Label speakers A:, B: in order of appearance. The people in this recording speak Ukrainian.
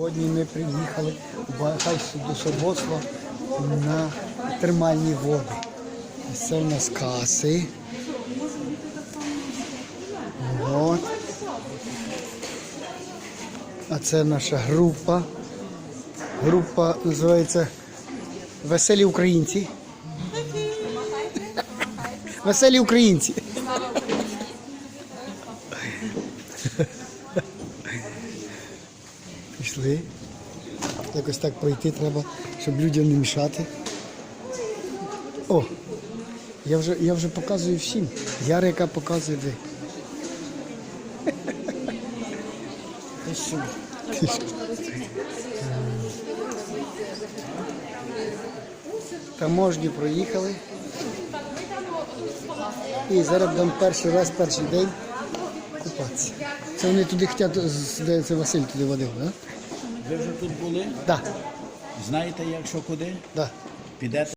A: Сьогодні ми приїхали у Багайсудосоводство на термальні води. Це у нас каси. От. А це наша група. Група називається Веселі українці. Веселі українці. Пішли. Якось так пройти треба, щоб людям не мішати. О! Я вже, я вже показую всім. Ярика показує що? Таможню проїхали. І зараз будемо перший раз, перший день купатися. Це вони туди хочуть, здається, Василь туди водив, так? Да?
B: Ви вже тут були?
A: Так,
B: Знаєте, як що куди?
A: так.
B: Підете